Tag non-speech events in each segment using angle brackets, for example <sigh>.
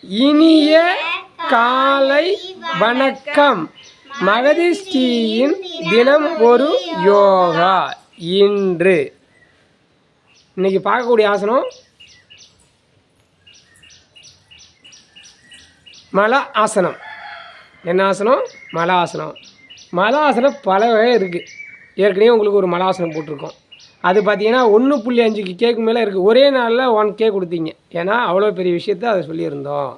இனிய காலை வணக்கம். மகதிஷ்டியின் தினம் ஒரு யோகா. இன்று. இன்னைக்கு பார்க்கக்கூடிய ஆசனம் மல ஆசனம். என்ன ஆசனம்? மல ஆசனம். மல ஆசனம் பல வகை இருக்குது ஏற்கனவே உங்களுக்கு ஒரு மலாசனம் போட்டிருக்கோம். அது பார்த்தீங்கன்னா ஒன்று புள்ளி அஞ்சுக்கு கேக்கு மேலே இருக்குது ஒரே நாளில் ஒன் கே கொடுத்தீங்க. ஏன்னா அவ்வளோ பெரிய விஷயத்த அதை சொல்லியிருந்தோம்.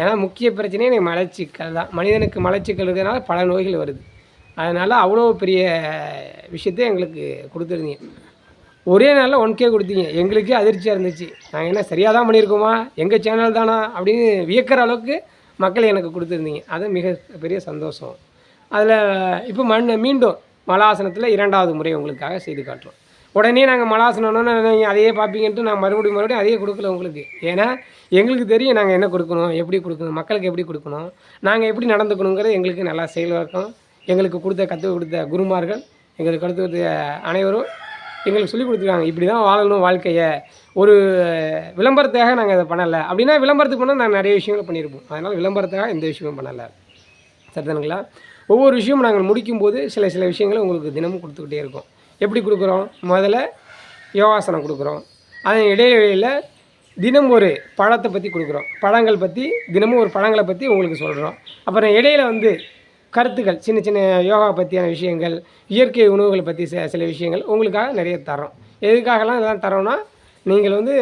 ஏன்னா முக்கிய பிரச்சனையே எனக்கு மலச்சிக்கல் தான். மனிதனுக்கு மலச்சிக்கல் இருக்கிறதுனால பல நோய்கள் வருது. அதனால் அவ்வளோ பெரிய விஷயத்த எங்களுக்கு கொடுத்துருந்தீங்க. ஒரே நாளில் ஒன் கே கொடுத்தீங்க. எங்களுக்கே அதிர்ச்சியாக இருந்துச்சு. நாங்கள் என்ன சரியாக தான் பண்ணியிருக்கோமா? எங்கள் சேனல் தானா? அப்படின்னு வியக்கிற அளவுக்கு மக்கள் எனக்கு கொடுத்துருந்தீங்க. அது மிக பெரிய சந்தோஷம். அதில் இப்போ மண் மீண்டும் மலாசனத்தில் இரண்டாவது முறை உங்களுக்காக செய்து காட்டுறோம். உடனே நாங்கள் மலாசனோன்னு நீங்கள் அதையே பார்ப்பீங்கன்ட்டு நான் மறுபடியும் மறுபடியும் அதையே கொடுக்கல உங்களுக்கு. ஏன்னா எங்களுக்கு தெரியும் நாங்கள் என்ன கொடுக்கணும் எப்படி கொடுக்கணும் மக்களுக்கு எப்படி கொடுக்கணும் நாங்கள் எப்படி நடந்துக்கணுங்கிறது எங்களுக்கு நல்லா செயல்வாக்கம் எங்களுக்கு கொடுத்த கற்றுக் கொடுத்த குருமார்கள் எங்களுக்கு கற்றுக் கொடுத்த அனைவரும் எங்களுக்கு சொல்லிக் கொடுத்துருக்காங்க. இப்படி தான் வாழணும் வாழ்க்கையை. ஒரு விளம்பரத்துக்காக நாங்கள் இதை பண்ணலை. அப்படின்னா விளம்பரத்துக்கு பண்ணால் நாங்கள் நிறைய விஷயங்கள் பண்ணியிருப்போம். அதனால் விளம்பரத்துக்காக எந்த விஷயமும் பண்ணலை. சரிதானுங்களா? ஒவ்வொரு விஷயமும் நாங்கள் முடிக்கும்போது சில சில விஷயங்களை உங்களுக்கு தினமும் கொடுத்துக்கிட்டே இருக்கோம். எப்படி கொடுக்குறோம்? முதல்ல யோகாசனம் கொடுக்குறோம். அதன் இடைவெளியில் தினம் ஒரு பழத்தை பற்றி கொடுக்குறோம். பழங்கள் பற்றி தினமும் ஒரு பழங்களை பற்றி உங்களுக்கு சொல்கிறோம் அப்புறம் இடையில் வந்து கருத்துக்கள் சின்ன சின்ன யோகா பற்றியான விஷயங்கள் இயற்கை உணவுகளை பற்றி சில சில விஷயங்கள் உங்களுக்காக நிறைய தரோம் எதுக்காகலாம் இதெல்லாம் தரோன்னா நீங்கள் வந்து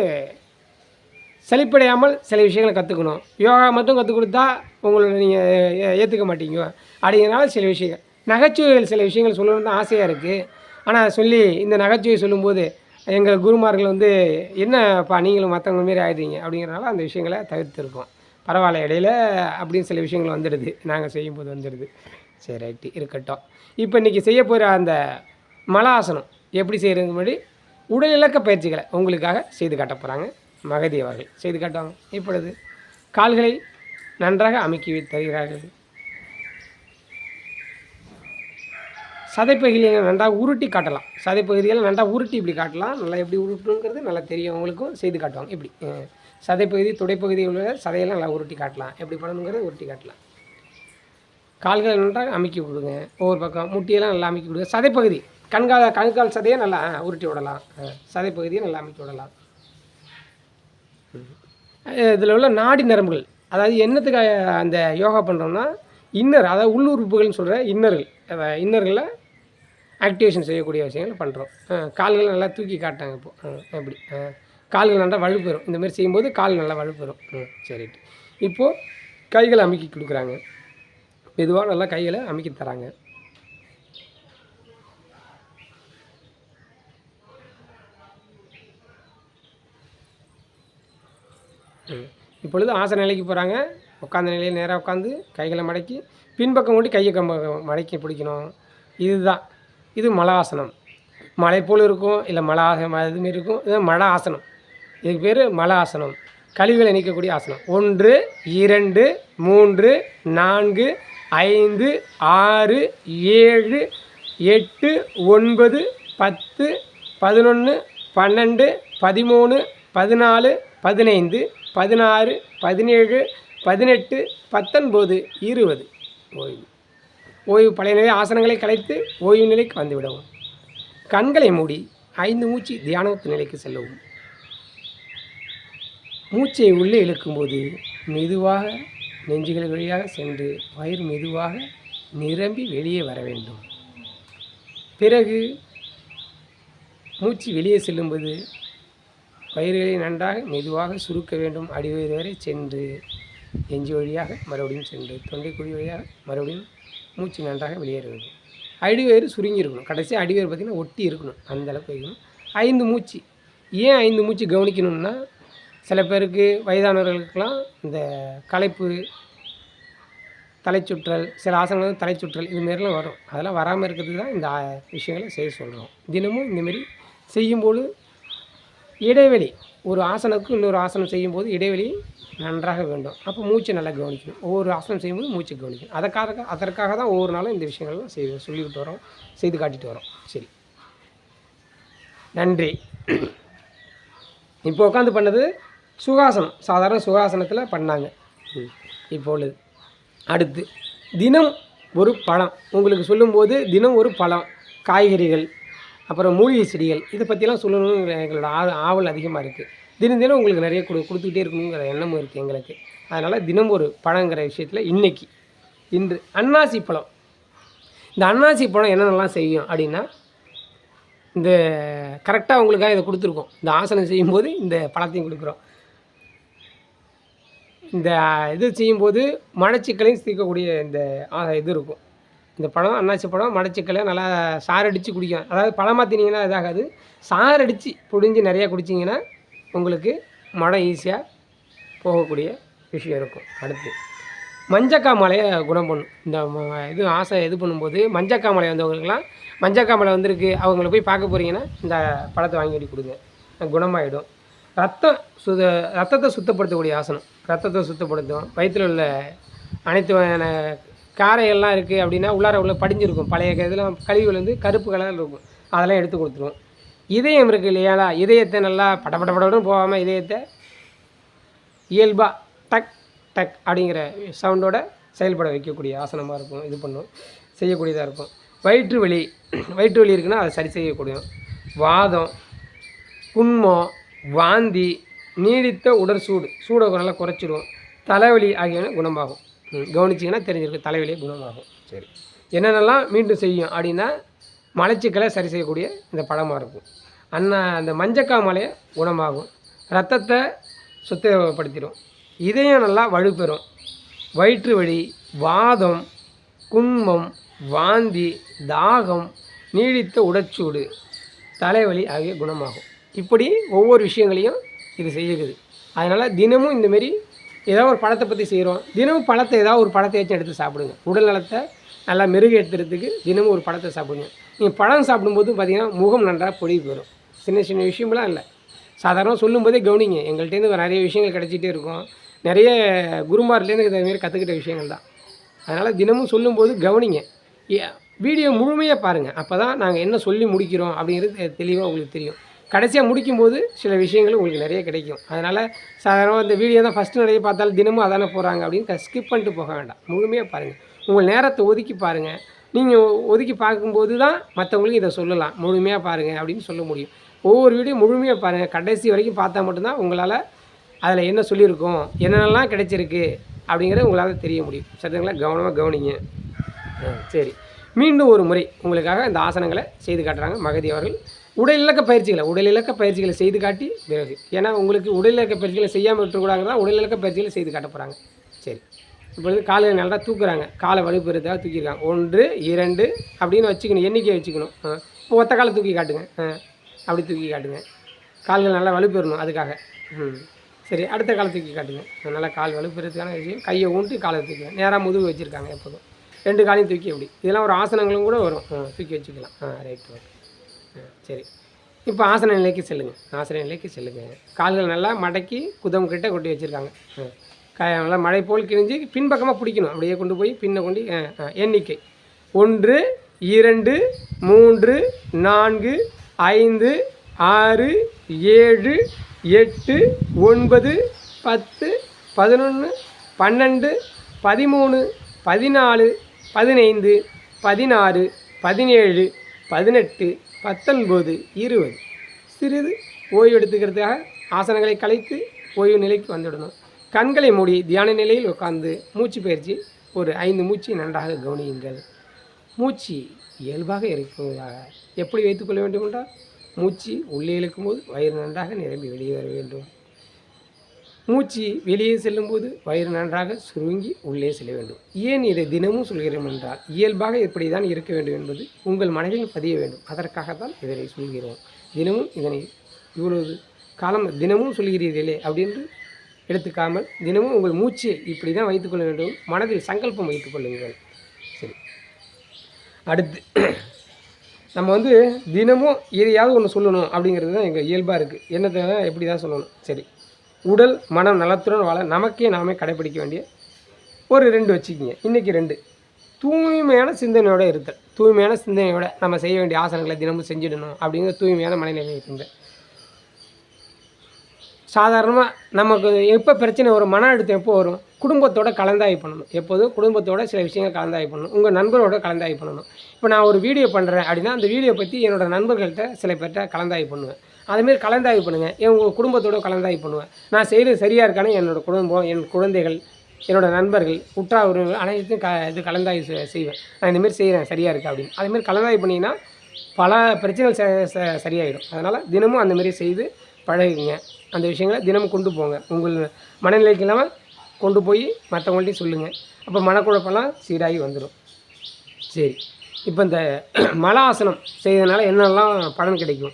செழிப்படையாமல் சில விஷயங்களை கற்றுக்கணும் யோகா மட்டும் கற்றுக் கொடுத்தா உங்களை நீங்கள் ஏற்றுக்க மாட்டீங்க. அப்படிங்கிறனால சில விஷயங்கள். நகைச்சுவைகள் சில விஷயங்கள் சொல்லணும்னு தான் ஆசையாக இருக்குது ஆனால் சொல்லி இந்த நகைச்சுவை சொல்லும்போது எங்கள் குருமார்கள் வந்து என்னப்பா நீங்களும் மற்றவங்க மாரி ஆகிடுறீங்க அப்படிங்கிறனால அந்த விஷயங்களை தவிர்த்துருக்கோம். பரவாயில்ல இடையில அப்படின்னு சில விஷயங்கள் வந்துடுது. நாங்கள் செய்யும்போது வந்துடுது. சரி ரைட்டு இருக்கட்டும். இப்போ இன்றைக்கி செய்ய போகிற அந்த மலாசனம் எப்படி செய்கிறது முன்னாடி உடல் இலக்க பயிற்சிகளை உங்களுக்காக செய்து காட்ட போகிறாங்க மகதி அவர்கள். செய்து காட்டுவாங்க. இப்பொழுது கால்களை நன்றாக அமுக்கி தருகிறார்கள். சதைப்பகுதியை நன்றாக உருட்டி காட்டலாம். சதைப்பகுதிகளை நன்றாக உருட்டி இப்படி காட்டலாம். நல்லா எப்படி உருட்டுங்கிறது நல்லா தெரியும். அவங்களுக்கும் செய்து காட்டுவாங்க. இப்படி சதைப்பகுதி துடைப்பகுதியில் உள்ள சதையெல்லாம் நல்லா உருட்டி காட்டலாம். எப்படி பண்ணணுங்கிறத உருட்டி காட்டலாம். கால்களை நன்றாக அமைக்கி விடுங்க. ஒவ்வொரு பக்கம் முட்டியெல்லாம் நல்லா அமுக்கி விடுங்க. சதைப்பகுதி கண்கால கண்கால் சதையை நல்லா உருட்டி விடலாம். சதைப்பகுதியை நல்லா அமைக்கி விடலாம். இதில் உள்ள நாடி நரம்புகள் அதாவது என்னத்துக்கு அந்த யோகா பண்ணுறோம்னா இன்னர் அதாவது உள்ளுறுப்புகள்னு சொல்கிற இன்னர்கள். அஹ் இன்னர்களை ஆக்டிவேஷன் செய்யக்கூடிய விஷயங்களை பண்ணுறோம் கால்களை நல்லா தூக்கி காட்டாங்க இப்போ. எப்படி அப்படி. கால்கள் நல்லா வலுப்பெறும் இந்த மாதிரி செய்யும்போது கால் நல்லா வலுப்பெறும் ம் சரிட்டு இப்போது கைகளை அமுக்கி கொடுக்குறாங்க. மெதுவாக நல்லா கைகளை அமுக்கி தராங்க. ம். இப்பொழுது ஆசை நிலைக்கு போகிறாங்க உட்காந்த நிலையில் நேராக உட்காந்து கைகளை மடக்கி பின்பக்கம் ஓட்டி கையை கம்ப மடக்கி பிடிக்கணும். இதுதான். இது மல ஆசனம் மலை போல் இருக்கும் இல்லை மல ஆசனம் அதுமாரி இருக்கும் இது மல ஆசனம் இதுக்கு பேர் மல ஆசனம் கழிவுகளை நீக்கக்கூடிய ஆசனம். ஒன்று இரண்டு மூன்று நான்கு ஐந்து ஆறு ஏழு எட்டு ஒன்பது பத்து பதினொன்று பன்னெண்டு பதிமூணு பதினாலு பதினைந்து பதினாறு பதினேழு பதினெட்டு பத்தொன்பது இருபது. ஓய்வு ஓய்வு பழைய நிலை ஆசனங்களை கலைத்து ஓய்வு நிலைக்கு வந்துவிடவும். கண்களை மூடி ஐந்து மூச்சு தியானத்து நிலைக்கு செல்லவும். மூச்சை உள்ளே இழுக்கும்போது மெதுவாக நெஞ்சுகள் வழியாக சென்று வயிறு மெதுவாக நிரம்பி வெளியே வர வேண்டும். பிறகு மூச்சு வெளியே செல்லும்போது வயிறுகளை நன்றாக மெதுவாக சுருக்க வேண்டும். அடிவயிறு வரை சென்று நெஞ்சு வழியாக மறுபடியும் சென்று தொண்டைக்குழி வழியாக மறுபடியும் மூச்சு நன்றாக வெளியேறுகிறது. அடிவேறு சுருங்கி இருக்கணும். கடைசி அடிவயிறு பார்த்திங்கன்னா ஒட்டி இருக்கணும். அந்த அளவுக்கு வைக்கணும். ஐந்து மூச்சு. ஏன் ஐந்து மூச்சு கவனிக்கணும்னா சில பேருக்கு வயதானவர்களுக்கெல்லாம் இந்த களைப்பு தலைச்சுற்றல் சில ஆசனங்கள் தலை தலைச்சுற்றல் இதுமாரிலாம் வரும். அதெல்லாம் வராமல் இருக்கிறதுக்கு தான் இந்த விஷயங்களை செய்ய சொல்கிறோம் தினமும் இந்தமாரி செய்யும்போது இடைவெளி. ஒரு ஆசனத்துக்கு இன்னொரு ஆசனம் செய்யும்போது இடைவெளி நன்றாக வேண்டும். அப்போ மூச்சை நல்லா கவனிக்கணும். ஒவ்வொரு ஆசனம் செய்யும்போது மூச்சை கவனிக்கணும். அதற்காக அதற்காக தான் ஒவ்வொரு நாளும் இந்த விஷயங்கள்லாம் செய்து சொல்லிக்கிட்டு வரோம். செய்து காட்டிட்டு வரோம். சரி. நன்றி. இப்போ உட்காந்து பண்ணது சுகாசனம். சாதாரண சுகாசனத்தில் பண்ணாங்க. ம். இப்போ உள்ளது அடுத்து. தினம் ஒரு பழம். உங்களுக்கு சொல்லும்போது தினம் ஒரு பழம். காய்கறிகள் அப்புறம் மூலிகை செடிகள். இதை பற்றிலாம் சொல்லணும்னு எங்களோட ஆ ஆவல் அதிகமாக இருக்குது தினம் தினம் உங்களுக்கு நிறைய கொடு கொடுத்துக்கிட்டே இருக்கணுங்கிற எண்ணமும் இருக்குது எங்களுக்கு. அதனால் தினம் ஒரு பழங்கிற விஷயத்தில் இன்னைக்கு இன்று அன்னாசி பழம். இந்த அன்னாசி பழம் என்னென்னலாம் செய்யும் அப்படின்னா இந்த கரெக்டாக உங்களுக்காக இதை கொடுத்துருக்கோம். இந்த ஆசனம் செய்யும்போது இந்த பழத்தையும் கொடுக்குறோம். இந்த இது செய்யும்போது மடச்சிக்கலையும் தீர்க்கக்கூடிய இந்த இது இருக்கும். இந்த பழம் அன்னாசி பழம் மடச்சிக்கலை நல்லா சாரடித்து குடிக்கும் அதாவது பழமாக தினீங்கன்னா இதாகாது. சாரடித்து புழிஞ்சு நிறையா குடிச்சிங்கன்னா உங்களுக்கு மழை ஈஸியாக போகக்கூடிய விஷயம் இருக்கும். அடுத்து மஞ்சக்கா மலையை குணம் பண்ணும். இந்த இது ஆசை இது பண்ணும்போது மஞ்சக்கா மலை வந்தவங்களுக்குலாம் மஞ்சக்கா மலை வந்திருக்கு அவங்கள போய் பார்க்க போகிறீங்கன்னா இந்த பழத்தை வாங்கி அடி கொடுங்க. குணமாயிடும். ரத்தம் சுத ரத்தத்தை சுத்தப்படுத்தக்கூடிய ஆசனம். ரத்தத்தை சுத்தப்படுத்தும். வயிற்றில் உள்ள அனைத்து வகையான காரையெல்லாம் இருக்குது அப்படின்னா உள்ளார உள்ள படிஞ்சிருக்கும். பழைய க- இதெல்லாம் கழிவுகள் வந்து கருப்பு கலரில் இருக்கும். அதெல்லாம் எடுத்து கொடுத்துருவோம். இதயம் இருக்குது இல்லையாடா? இதயத்தை நல்லா பட பட படன்னு போகாமல் இதயத்தை இயல்பாக டக் டக் அப்படிங்கிற சவுண்டோட செயல்பட வைக்கக்கூடிய ஆசனமாக இருக்கும். இது பண்ணும். செய்யக்கூடியதாக இருக்கும். வயிற்று வலி <clears throat> வயிற்று வலி இருக்குன்னா அதை சரி செய்யக்கூடிய வாதம் குன்மம் வாந்தி நீடித்த உடற் சூடு சூடை நல்லா குறைச்சிடும் தலைவலி ஆகியன குணமாகும். கவனிச்சிங்கன்னா தெரிஞ்சிருக்கு தலைவலியே குணமாகும். சரி. என்னென்னலாம் மீண்டும் செய்யும் அப்படின்னா மலச்சிக்கலை சரி செய்யக்கூடிய இந்த பழமாக இருக்கும். அன்ன அந்த மஞ்சக்காய் மலையை குணமாகும். ரத்தத்தை சுத்தப்படுத்திடும். இதயம் நல்லா வலுப்பெறும். வயிற்று வலி வாதம் குன்மம் வாந்தி தாகம் நீடித்த உடச்சூடு தலைவலி ஆகிய குணமாகும். இப்படி ஒவ்வொரு விஷயங்களையும் இது செய்யுது. அதனால் தினமும் இந்தமாரி ஏதோ ஒரு பழத்தை பற்றி செய்கிறோம் தினமும் பழத்தை ஏதாவது ஒரு பழத்தை வச்சு எடுத்து சாப்பிடுங்க. உடல் நலத்தை நல்லா மெருகேற்றுறதுக்கு தினமும் ஒரு பழத்தை சாப்பிடுங்க. நீங்கள் பழம் சாப்பிடும்போது பார்த்தீங்கன்னா முகம் நன்றாக பொழிவு பெறும் சின்ன சின்ன விஷயம்லாம் இல்லை. சாதாரண சொல்லும்போதே கவனிங்க. எங்கள்கிட்டேருந்து நிறைய விஷயங்கள் கிடச்சிட்டே இருக்கும். நிறைய குருமார்லேருந்து இதேமாரி கற்றுக்கிட்ட விஷயங்கள் தான். அதனால் தினமும் சொல்லும்போது கவனிங்க. வீடியோ முழுமையாக பாருங்கள் அப்போ தான் நாங்கள் என்ன சொல்லி முடிக்கிறோம் அப்படிங்கிறது தெளிவாக உங்களுக்கு தெரியும். கடைசியாக முடிக்கும்போது சில விஷயங்கள் உங்களுக்கு நிறைய கிடைக்கும். அதனால் சாதாரணமாக இந்த வீடியோ தான் ஃபஸ்ட்டு நிறைய பார்த்தாலும் தினமும் அதானே போகிறாங்க அப்படின்னு ஸ்கிப் பண்ணிட்டு போக வேண்டாம். முழுமையாக பாருங்கள் உங்கள் நேரத்தை ஒதுக்கி பாருங்கள் நீங்கள் ஒதுக்கி பார்க்கும்போது தான் மற்றவங்களுக்கு இதை சொல்லலாம். முழுமையாக பாருங்கள் அப்படின்னு சொல்ல முடியும். ஒவ்வொரு வீடியோ முழுமையாக பாருங்கள் கடைசி வரைக்கும் பார்த்தா மட்டும்தான் உங்களால் அதில் என்ன சொல்லியிருக்கோம் என்னென்னலாம் கிடைச்சிருக்கு அப்படிங்கிறத உங்களால் தெரிய முடியும். சரிங்களா? கவனமாக கவனிங்க. ஆ, சரி. மீண்டும் ஒரு முறை உங்களுக்காக இந்த ஆசனங்களை செய்து காட்டுறாங்க மகதி அவர்கள். உடல் இலக்க பயிற்சிகளை உடல் இலக்க பயிற்சிகளை செய்து காட்டி பிறகு. ஏன்னா உங்களுக்கு உடல் இலக்க பயிற்சிகளை செய்யாமல் விட்டுக்கூடாதுன்னா உடல் இலக்க பயிற்சிகளை செய்து காட்ட போகிறாங்க சரி. இப்பொழுது காலை நல்லா தூக்குறாங்க. காலை வலுப்பெறுத்தாக தூக்கியிருக்காங்க. ஒன்று இரண்டு அப்படின்னு வச்சுக்கணும். எண்ணிக்கையை வச்சுக்கணும். இப்போ ஒத்த காலை தூக்கி காட்டுங்க. ஆ. அப்படி தூக்கி காட்டுங்க. கால்கள் நல்லா வலுப்பெறணும் அதுக்காக. ம். சரி அடுத்த காலை தூக்கி காட்டுங்க. நல்லா கால் வலுப்பெறதுக்கான விஷயம். கையை ஊண்டி காலை தூக்கி நேராக முதுகு வச்சுருக்காங்க எப்போதும். ரெண்டு காலையும் தூக்கி அப்படி இதெல்லாம் ஒரு ஆசனங்களும் கூட வரும். தூக்கி வச்சுக்கலாம். ஆ ரைட் ஓகே சரி. இப்போ ஆசன நிலைக்கு செல்லுங்க. ஆசன நிலைக்கு செல்லுங்க. கால்கள் நல்லா மடக்கி குதம் கிட்ட கொட்டி வச்சுருக்காங்க. நல்லா மழை போல் கிழிஞ்சு பின்பக்கமாக பிடிக்கணும். அப்படியே கொண்டு போய் பின்ன கொண்டு எண்ணிக்கை. ஒன்று இரண்டு மூன்று நான்கு ஐந்து ஆறு ஏழு எட்டு ஒன்பது பத்து பதினொன்று பன்னெண்டு பதிமூணு பதினாலு பதினைந்து பதினாறு பதினேழு பதினெட்டு பத்தொன்பது இருபது. சிறிது ஓய்வு எடுத்துக்கிறதுக்காக ஆசனங்களை கலைத்து ஓய்வு நிலைக்கு வந்துடணும். கண்களை மூடி தியான நிலையில் உட்கார்ந்து மூச்சு பயிற்சி ஒரு ஐந்து மூச்சு நன்றாக கவனியுங்கள். மூச்சு இயல்பாக இருக்குவதாக எப்படி வைத்துக்கொள்ள வேண்டும் என்றால் மூச்சு உள்ளே இழுக்கும்போது வயிறு நன்றாக நிரம்பி வெளியே வர வேண்டும். மூச்சு வெளியே செல்லும்போது வயிறு நன்றாக சுருங்கி உள்ளே செல்ல வேண்டும். ஏன் இதை தினமும் சொல்கிறோம் என்றால் இயல்பாக இப்படி தான் இருக்க வேண்டும் என்பது உங்கள் மனதில் பதிய வேண்டும். அதற்காகத்தான் இதனை சொல்கிறோம். தினமும் இதனை இவ்வளவு காலம் தினமும் சொல்கிறீர்களே அப்படின்னு எடுத்துக்காமல் தினமும் உங்கள் மூச்சை இப்படி தான் வைத்துக்கொள்ள வேண்டும். மனதில் சங்கல்பம் வைத்துக் கொள்ளுங்கள். சரி. அடுத்து நம்ம வந்து தினமும் எதையாவது ஒன்று சொல்லணும் அப்படிங்கிறது தான் எங்கள் இயல்பாக இருக்குது என்னத்தை எப்படி தான் சொல்லணும்? சரி. உடல் மனம் நலத்துடன் வாழ நமக்கே நாமே கடைப்பிடிக்க வேண்டிய ஒரு ரெண்டு வச்சுக்கிங்க. இன்றைக்கி ரெண்டு. தூய்மையான சிந்தனையோடு இருத்தல். தூய்மையான சிந்தனையோட நம்ம செய்ய வேண்டிய ஆசனங்களை தினமும் செஞ்சிடணும் அப்படிங்கிற தூய்மையான மனநிலை இருந்த சாதாரணமாக நமக்கு எப்போ பிரச்சனை வரும் மன அழுத்தம் எப்போ வரும்? குடும்பத்தோட கலந்தாய் பண்ணணும். எப்போதும் குடும்பத்தோட சில விஷயங்கள் கலந்தாய் பண்ணணும். உங்கள் நண்பரோட கலந்தாய் பண்ணணும். இப்போ நான் ஒரு வீடியோ பண்ணுறேன் அப்படின்னா அந்த வீடியோ பற்றி என்னோடய நண்பர்கள்ட்ட சில பேர்கிட்ட கலந்தாய் பண்ணுவேன். அதுமாரி கலந்தாய்வு பண்ணுங்கள் என் உங்கள் குடும்பத்தோட கலந்தாய்வு பண்ணுவேன். நான் செய்கிறது சரியாக இருக்கானே என்னோட குடும்பம் என் குழந்தைகள் என்னோடய நண்பர்கள் உற்றா உறவுகள் அனைத்தையும் க இது கலந்தாய்வு செய்வேன். நான் இந்தமாரி செய்கிறேன் சரியாக இருக்கா அப்படின்னு. அதுமாரி கலந்தாய்வு பண்ணிங்கன்னா பல பிரச்சனைகள் ச ச- சரியாயிடும். அதனால் தினமும் அந்தமாரி செய்து பழகுங்க. அந்த விஷயங்களை தினமும் கொண்டு போங்க. உங்கள் மனநிலைக்கு இல்லாமல் கொண்டு போய் மற்றவங்கள்ட்டையும் சொல்லுங்கள் அப்போ மனக்குழப்பம்லாம் சீராகி வந்துடும் சரி. இப்போ இந்த மலாசனம் செய்ததுனால என்னெல்லாம் பலன் கிடைக்கும்?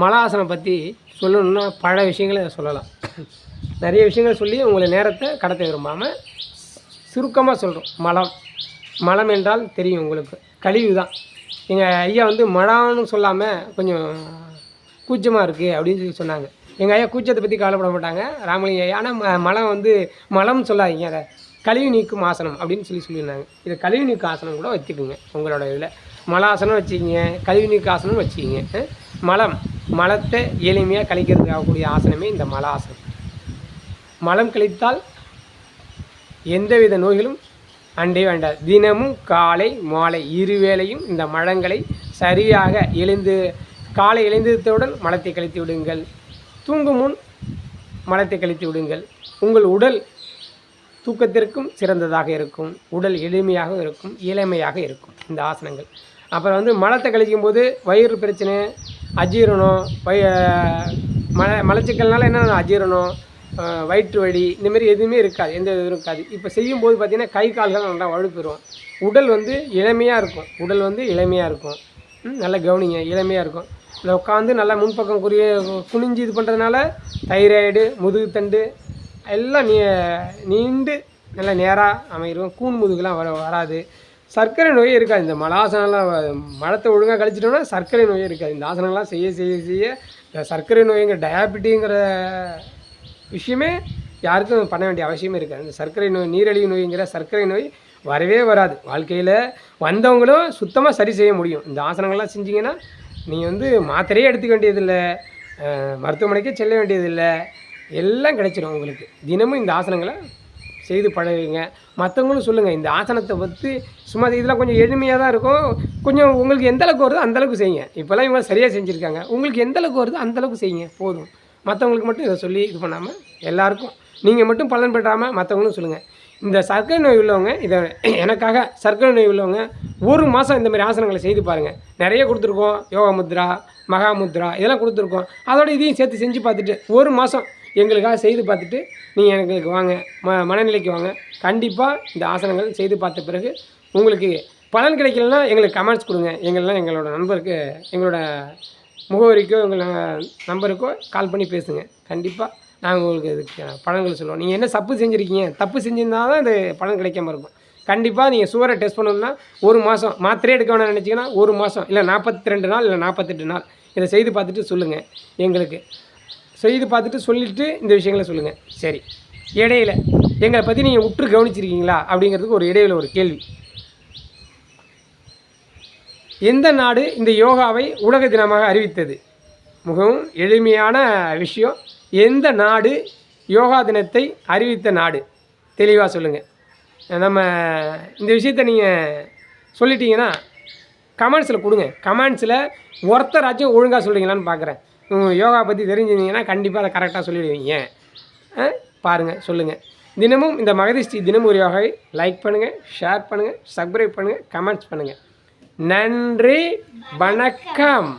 மலாசனம் பற்றி சொல்லணும்னா பல விஷயங்களை சொல்லலாம். நிறைய விஷயங்கள் சொல்லி உங்களை நேரத்தை கடத்த விரும்பாமல் சுருக்கமாக சொல்கிறோம் மலம். மலம் என்றால் தெரியும் உங்களுக்கு. கழிவு தான். எங்கள் ஐயா வந்து மழான்னு சொல்லாமல் கொஞ்சம் கூச்சமாக இருக்குது அப்படின்னு சொல்லி சொன்னாங்க. எங்கள் ஐயா கூச்சத்தை பற்றி கவலைப்பட மாட்டாங்க. ராமலிங்க ஐயா. ஆனால் ம மலம் வந்து மலம் சொல்லாதீங்க. அதை கழிவு நீக்கும் ஆசனம் அப்படின்னு சொல்லி சொல்லியிருந்தாங்க. இதை கழிவு நீக்கும் ஆசனம் கூட வச்சுக்கோங்க உங்களோட இதில். மலாசனம் வச்சுக்கிங்க. கழிவு நீக்க ஆசனம் வச்சுக்கிங்க. மலம். மலத்தை எளிமையாக கழிக்கிறதுக்கு ஆகக்கூடிய ஆசனமே இந்த மலாசனம் மலம் கழித்தால் எந்தவித நோய்களும் அண்டே வேண்டாம். தினமும் காலை மாலை இருவேளையும் இந்த மழங்களை சரியாக எழுந்து காலை எழுந்ததுடன் மலத்தை கழித்து விடுங்கள். தூங்கும் முன் மலத்தை கழித்து விடுங்கள். உங்கள் உடல் தூக்கத்திற்கும் சிறந்ததாக இருக்கும். உடல் எளிமையாக இருக்கும். இளமையாக இருக்கும். இந்த ஆசனங்கள். அப்புறம் வந்து மலத்தை கழிக்கும் போது வயிறு பிரச்சனை அஜீரணம் வய மல மலச்சிக்கல்னால என்ன அஜீரணம் வயிற்று வலி இந்தமாரி எதுவுமே இருக்காது. எந்த இதுவும் இருக்காது. இப்போ செய்யும்போது பார்த்திங்கன்னா கை கால்கள் நல்லா வலுப்பெறும். உடல் வந்து இளமையாக இருக்கும். உடல் வந்து இளமையாக இருக்கும். நல்லா கவனிங்க. இளமையாக இருக்கும். இந்த உட்காந்து நல்லா முன்பக்கம் குறிய குனிஞ்சு இது பண்ணுறதுனால தைராய்டு முதுகுத்தண்டு எல்லாம் நீ நீண்டு நல்லா நேராக அமைகிறோம் கூன் முதுகுலாம் வர வராது. சர்க்கரை நோயே இருக்காது. இந்த மலாசனம்லாம் வ- மலத்தை ஒழுங்காக கழிச்சிட்டோம்னா சர்க்கரை நோயே இருக்காது. இந்த ஆசனங்கள்லாம் செய்ய செய்ய செய்ய இந்த சர்க்கரை நோய்ங்கிற டயாபிட்டிங்கிற விஷயமே யாருக்கும் பண்ண வேண்டிய அவசியமே இருக்காது. இந்த சர்க்கரை நோய் நீரழிவு நோய்ங்கிற சர்க்கரை நோய் வரவே வராது. வாழ்க்கையில் வந்தவங்களும் சுத்தமாக சரி செய்ய முடியும். இந்த ஆசனங்கள்லாம் செஞ்சிங்கன்னா நீங்கள் வந்து மாத்திரையே எடுத்துக்க வேண்டியதில்லை. மருத்துவமனைக்கே செல்ல வேண்டியதில்லை. எல்லாம் கிடைச்சிடும் உங்களுக்கு. தினமும் இந்த ஆசனங்களை செய்து பழகுங்க மற்றவங்களும் சொல்லுங்கள் இந்த ஆசனத்தை பற்றி சும்மா இதெல்லாம் கொஞ்சம் எளிமையாக தான் இருக்கும். கொஞ்சம் உங்களுக்கு எந்த அளவுக்கு வருதோ அந்தளவுக்கு செய்யுங்க. இப்போல்லாம் இவங்க சரியாக செஞ்சுருக்காங்க. உங்களுக்கு எந்த அளவுக்கு வருதோ அந்த அளவுக்கு செய்யுங்க. போதும். மற்றவங்களுக்கு மட்டும் இதை சொல்லி இது பண்ணாமல் எல்லாருக்கும் நீங்கள் மட்டும் பலன் பெறாமல் மற்றவங்களும் சொல்லுங்கள் இந்த சர்க்கரை நோய் உள்ளவங்க இதை எனக்காக சர்க்கரை நோய் உள்ளவங்க ஒரு மாதம் இந்த மாதிரி ஆசனங்களை செய்து பாருங்கள் நிறைய கொடுத்துருக்கோம். யோகா முத்ரா மகா முத்ரா இதெல்லாம் கொடுத்துருக்கோம். அதோட இதையும் சேர்த்து செஞ்சு பார்த்துட்டு ஒரு மாதம் எங்களுக்காக செய்து பார்த்துட்டு நீங்கள் எங்களுக்கு வாங்க ம மனநிலைக்கு வாங்க. கண்டிப்பாக இந்த ஆசனங்கள் செய்து பார்த்த பிறகு உங்களுக்கு பலன் கிடைக்கலன்னா எங்களுக்கு கமெண்ட்ஸ் கொடுங்க. எங்களெலாம் எங்களோட நண்பருக்கு எங்களோட முகவரிக்கோ எங்களோட நம்பருக்கோ கால் பண்ணி பேசுங்க. கண்டிப்பாக நாங்கள் உங்களுக்கு இதுக்கு பலன்கள் சொல்லுவோம். நீங்கள் என்ன தப்பு செஞ்சுருக்கீங்க? தப்பு செஞ்சிருந்தா தான் இது பலன் கிடைக்காம இருக்கும். கண்டிப்பாக நீங்கள் சுகரை டெஸ்ட் பண்ணணும்னா ஒரு மாதம் மாத்திரையே எடுக்க வேணாம்னு நினச்சிங்கன்னா ஒரு மாதம் இல்லை நாற்பத்தி ரெண்டு நாள் இல்லை நாற்பத்தெட்டு நாள். இதை செய்து பார்த்துட்டு சொல்லுங்கள் எங்களுக்கு செய்து பார்த்துட்டு சொல்லிவிட்டு இந்த விஷயங்களை சொல்லுங்கள் சரி. இடையில எங்களை பற்றி நீங்கள் உற்று கவனிச்சிருக்கீங்களா? அப்படிங்கிறதுக்கு ஒரு இடையில ஒரு கேள்வி. எந்த நாடு இந்த யோகாவை உலக தினமாக அறிவித்தது? மிகவும் எளிமையான விஷயம். எந்த நாடு யோகா தினத்தை அறிவித்த நாடு? தெளிவாக சொல்லுங்கள் நம்ம இந்த விஷயத்தை நீங்கள் சொல்லிட்டீங்கன்னா கமெண்ட்ஸில் கொடுங்க. கமெண்ட்ஸில் ஒருத்தராச்சும் ஒழுங்காக சொல்கிறீங்களான்னு பார்க்குறேன் யோகா பற்றி தெரிஞ்சிருந்தீங்கன்னா கண்டிப்பாக அதை கரெக்டாக சொல்லிடுவீங்க. ஆ? பாருங்கள் சொல்லுங்கள் தினமும் இந்த மகதிஷ்டி தினமும் ஒரு யோகாவை லைக் பண்ணுங்கள் ஷேர் பண்ணுங்கள் சப்ஸ்கிரைப் பண்ணுங்கள் கமெண்ட்ஸ் பண்ணுங்கள் நன்றி வணக்கம்.